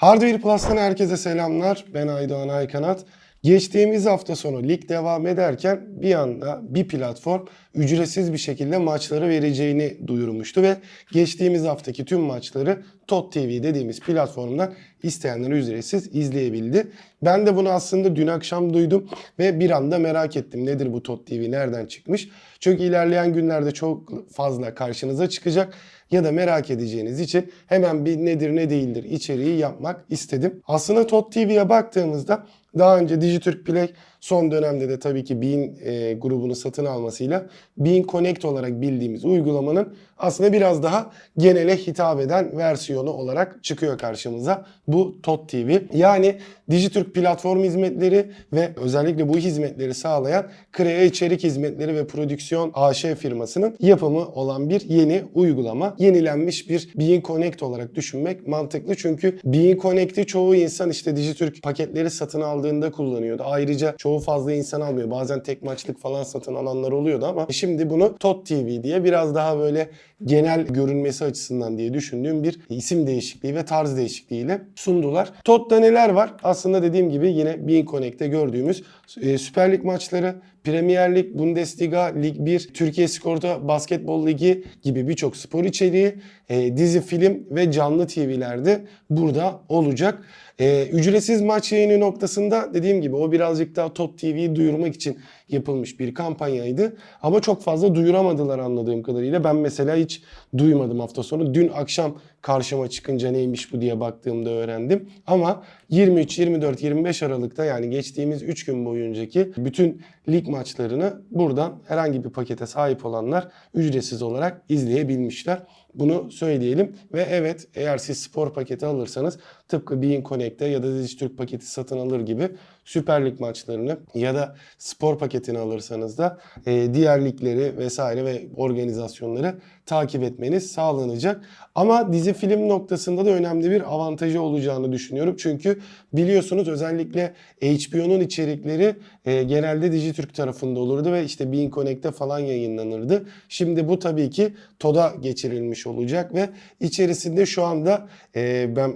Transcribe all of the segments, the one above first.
Hardware Plus'tan herkese selamlar. Ben Aydoğan Aykanat. Geçtiğimiz hafta sonu lig devam ederken bir anda bir platform ücretsiz bir şekilde maçları vereceğini duyurmuştu ve geçtiğimiz haftaki tüm maçları TOT TV dediğimiz platformdan isteyenler ücretsiz izleyebildi. Ben de bunu aslında dün akşam duydum ve bir anda merak ettim nedir bu TOT TV nereden çıkmış? Çünkü ilerleyen günlerde çok fazla karşınıza çıkacak ya da merak edeceğiniz için hemen bir nedir ne değildir içeriği yapmak istedim. Aslında TOT TV'ye baktığımızda daha önce Dijitürk Play son dönemde de tabii ki Bean e, grubunu satın almasıyla Bean Connect olarak bildiğimiz uygulamanın aslında biraz daha genele hitap eden versiyonu olarak çıkıyor karşımıza bu TOT TV. Yani Dijitürk platform hizmetleri ve özellikle bu hizmetleri sağlayan Krea içerik hizmetleri ve prodüksiyon AŞ firmasının yapımı olan bir yeni uygulama. Yenilenmiş bir Bean Connect olarak düşünmek mantıklı. Çünkü Bean Connect'i çoğu insan işte Dijitürk paketleri satın aldığında kullanıyordu. Ayrıca çoğu fazla insan almıyor. Bazen tek maçlık falan satın alanlar oluyordu ama şimdi bunu TOT TV diye biraz daha böyle genel görünmesi açısından diye düşündüğüm bir isim değişikliği ve tarz değişikliğiyle sundular. TOT'ta neler var? Aslında dediğim gibi yine Bean Connect'te gördüğümüz e, Süper Lig maçları, Premier Lig, Bundesliga, Lig 1, Türkiye Skor'da Basketbol Ligi gibi birçok spor içeriği, e, dizi, film ve canlı TV'lerde burada olacak. E, ücretsiz maç yayını noktasında dediğim gibi o birazcık daha Top TV'yi duyurmak için yapılmış bir kampanyaydı. Ama çok fazla duyuramadılar anladığım kadarıyla. Ben mesela hiç duymadım hafta sonu. Dün akşam karşıma çıkınca neymiş bu diye baktığımda öğrendim. Ama 23, 24, 25 Aralık'ta yani geçtiğimiz 3 gün boyuncaki bütün lig maçlarını buradan herhangi bir pakete sahip olanlar ücretsiz olarak izleyebilmişler. Bunu söyleyelim ve evet eğer siz spor paketi alırsanız tıpkı Bein Connect'te ya da Dijitürk paketi satın alır gibi Süper Lig maçlarını ya da spor paketini alırsanız da e, diğer ligleri vesaire ve organizasyonları takip etmeniz sağlanacak. Ama dizi film noktasında da önemli bir avantajı olacağını düşünüyorum. Çünkü biliyorsunuz özellikle HBO'nun içerikleri e, genelde Dijitürk tarafında olurdu ve işte Bein Connect'te falan yayınlanırdı. Şimdi bu tabii ki TOD'a geçirilmiş olacak ve içerisinde şu anda e, ben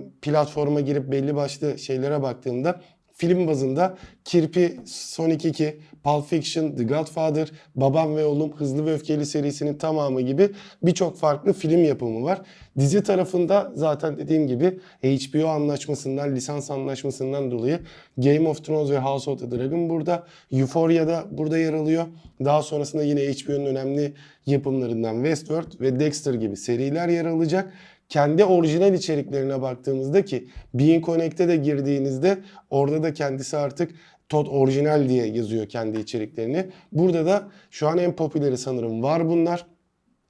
platforma girip belli başlı şeylere baktığımda film bazında Kirpi, Sonic 2, Pulp Fiction, The Godfather, Babam ve Oğlum, Hızlı ve Öfkeli serisinin tamamı gibi birçok farklı film yapımı var. Dizi tarafında zaten dediğim gibi HBO anlaşmasından, lisans anlaşmasından dolayı Game of Thrones ve House of the Dragon burada. Euphoria da burada yer alıyor. Daha sonrasında yine HBO'nun önemli yapımlarından Westworld ve Dexter gibi seriler yer alacak kendi orijinal içeriklerine baktığımızda ki Bean Connect'e de girdiğinizde orada da kendisi artık Todd orijinal diye yazıyor kendi içeriklerini. Burada da şu an en popüleri sanırım var bunlar.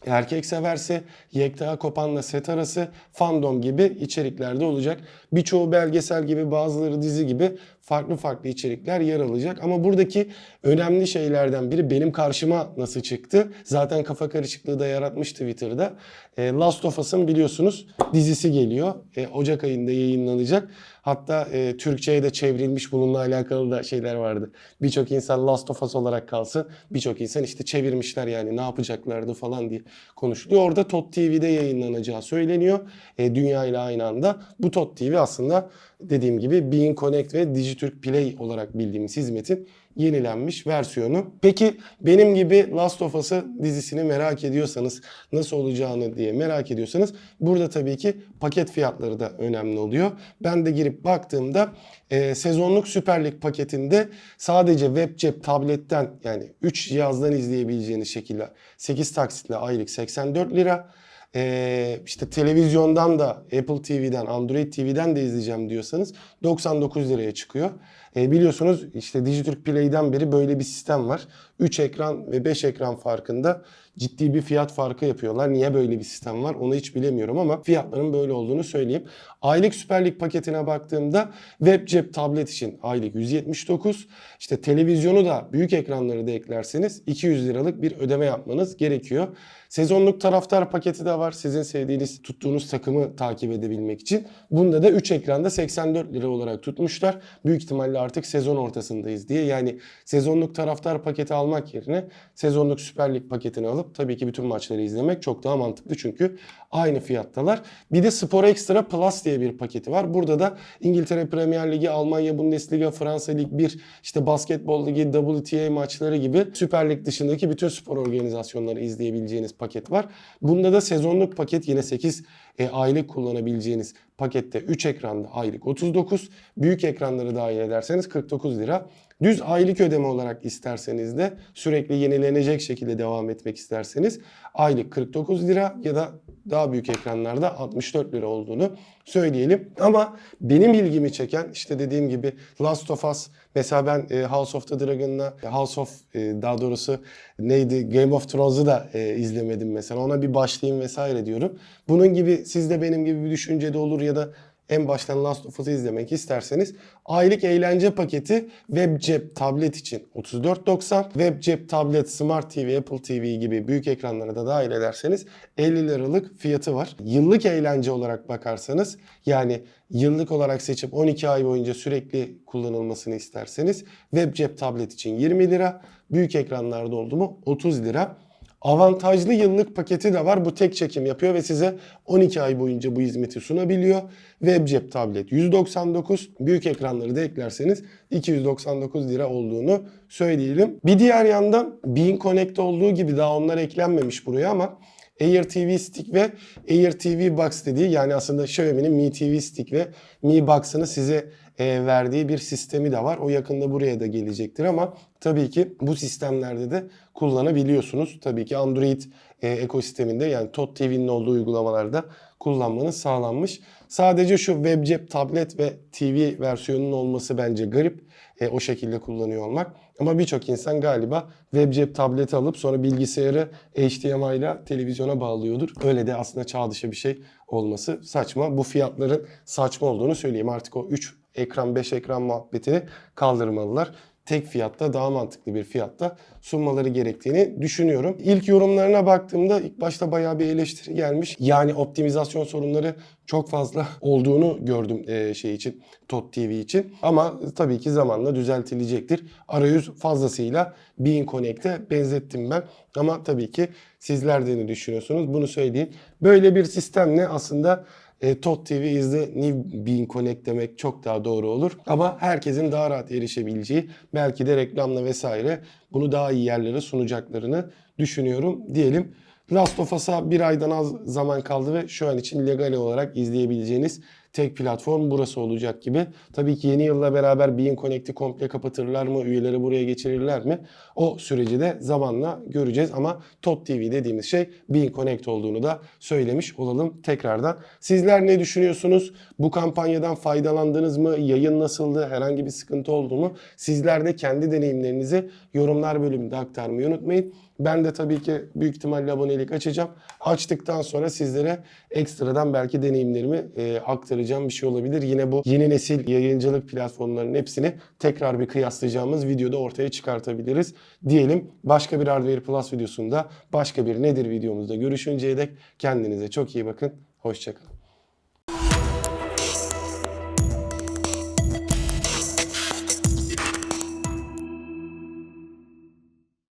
Erkek severse Yekta Kopan'la set arası fandom gibi içeriklerde olacak. Birçoğu belgesel gibi bazıları dizi gibi farklı farklı içerikler yer alacak. Ama buradaki önemli şeylerden biri benim karşıma nasıl çıktı? Zaten kafa karışıklığı da yaratmış Twitter'da. E, Last of Us'ın biliyorsunuz dizisi geliyor. E, Ocak ayında yayınlanacak. Hatta e, Türkçe'ye de çevrilmiş bununla alakalı da şeyler vardı. Birçok insan Last of Us olarak kalsın. Birçok insan işte çevirmişler yani ne yapacaklardı falan diye konuşuluyor. Orada TOT TV'de yayınlanacağı söyleniyor. E, dünya ile aynı anda. Bu TOT TV aslında dediğim gibi Bein Connect ve Dijitürk Play olarak bildiğimiz hizmetin yenilenmiş versiyonu. Peki benim gibi Last of Us'ı dizisini merak ediyorsanız nasıl olacağını diye merak ediyorsanız burada tabii ki paket fiyatları da önemli oluyor. Ben de girip baktığımda e, sezonluk Süper Lig paketinde sadece web cep tabletten yani 3 cihazdan izleyebileceğiniz şekilde 8 taksitle aylık 84 lira. Ee, işte televizyondan da Apple TV'den, Android TV'den de izleyeceğim diyorsanız 99 liraya çıkıyor. Ee, biliyorsunuz işte Dijitürk Play'den beri böyle bir sistem var. 3 ekran ve 5 ekran farkında ciddi bir fiyat farkı yapıyorlar. Niye böyle bir sistem var onu hiç bilemiyorum ama fiyatların böyle olduğunu söyleyeyim. Aylık Süper Lig paketine baktığımda web cep tablet için aylık 179. İşte televizyonu da büyük ekranları da eklerseniz 200 liralık bir ödeme yapmanız gerekiyor. Sezonluk taraftar paketi de var. Sizin sevdiğiniz, tuttuğunuz takımı takip edebilmek için. Bunda da 3 ekranda 84 lira olarak tutmuşlar. Büyük ihtimalle artık sezon ortasındayız diye. Yani sezonluk taraftar paketi almak yerine sezonluk Süper Lig paketini alıp tabii ki bütün maçları izlemek çok daha mantıklı. Çünkü aynı fiyattalar. Bir de Spor Extra Plus diye bir paketi var. Burada da İngiltere Premier Ligi, Almanya Bundesliga, Fransa Lig 1, işte basketbol ligi, WTA maçları gibi Süper Lig dışındaki bütün spor organizasyonları izleyebileceğiniz paket var. Bunda da sezonluk paket yine 8 e, aylık kullanabileceğiniz pakette 3 ekranda aylık 39, büyük ekranları dahil ederseniz 49 lira. Düz aylık ödeme olarak isterseniz de sürekli yenilenecek şekilde devam etmek isterseniz aylık 49 lira ya da daha büyük ekranlarda 64 lira olduğunu söyleyelim. Ama benim ilgimi çeken işte dediğim gibi Last of Us mesela ben e, House of the Dragon'la House of e, daha doğrusu neydi Game of Thrones'u da e, izlemedim mesela. Ona bir başlayayım vesaire diyorum. Bunun gibi siz de benim gibi bir düşüncede olur ya da en baştan Last of Us'ı izlemek isterseniz aylık eğlence paketi web cep tablet için 34.90 web cep tablet Smart TV Apple TV gibi büyük ekranlara da dahil ederseniz 50 liralık fiyatı var. Yıllık eğlence olarak bakarsanız yani yıllık olarak seçip 12 ay boyunca sürekli kullanılmasını isterseniz web cep tablet için 20 lira büyük ekranlarda oldu mu 30 lira. Avantajlı yıllık paketi de var. Bu tek çekim yapıyor ve size 12 ay boyunca bu hizmeti sunabiliyor. Web cep tablet 199, büyük ekranları da eklerseniz 299 lira olduğunu söyleyelim. Bir diğer yandan Bean Connect olduğu gibi daha onlar eklenmemiş buraya ama Air TV Stick ve Air TV Box dediği yani aslında Xiaomi'nin Mi TV Stick ve Mi Box'ını size e, verdiği bir sistemi de var. O yakında buraya da gelecektir ama tabii ki bu sistemlerde de kullanabiliyorsunuz. Tabii ki Android e, ekosisteminde yani Tot TV'nin olduğu uygulamalarda kullanmanız sağlanmış. Sadece şu web cep, tablet ve TV versiyonunun olması bence garip. E, o şekilde kullanıyor olmak. Ama birçok insan galiba web cep tableti alıp sonra bilgisayarı HDMI ile televizyona bağlıyordur. Öyle de aslında çağ dışı bir şey olması saçma. Bu fiyatların saçma olduğunu söyleyeyim. Artık o 3 ekran 5 ekran muhabbetini kaldırmalılar. Tek fiyatta daha mantıklı bir fiyatta sunmaları gerektiğini düşünüyorum. İlk yorumlarına baktığımda ilk başta bayağı bir eleştiri gelmiş. Yani optimizasyon sorunları çok fazla olduğunu gördüm e, şey için, Tot TV için. Ama tabii ki zamanla düzeltilecektir. Arayüz fazlasıyla Bean Connect'e benzettim ben. Ama tabii ki sizler de ne düşünüyorsunuz bunu söyleyin. Böyle bir sistemle aslında e, Tot TV is the new Bean Connect demek çok daha doğru olur. Ama herkesin daha rahat erişebileceği belki de reklamla vesaire bunu daha iyi yerlere sunacaklarını düşünüyorum diyelim. Last of Us'a bir aydan az zaman kaldı ve şu an için legal olarak izleyebileceğiniz tek platform burası olacak gibi. Tabii ki yeni yılla beraber Bean Connect'i komple kapatırlar mı, üyeleri buraya geçirirler mi? O süreci de zamanla göreceğiz ama Tot TV dediğimiz şey Bean Connect olduğunu da söylemiş olalım tekrardan. Sizler ne düşünüyorsunuz? Bu kampanyadan faydalandınız mı? Yayın nasıldı? Herhangi bir sıkıntı oldu mu? Sizler de kendi deneyimlerinizi yorumlar bölümünde aktarmayı unutmayın. Ben de tabii ki büyük ihtimalle abonelik açacağım. Açtıktan sonra sizlere ekstradan belki deneyimlerimi e, aktaracağım bir şey olabilir. Yine bu yeni nesil yayıncılık platformlarının hepsini tekrar bir kıyaslayacağımız videoda ortaya çıkartabiliriz. Diyelim başka bir Hardware Plus videosunda başka bir nedir videomuzda görüşünceye dek kendinize çok iyi bakın. Hoşçakalın.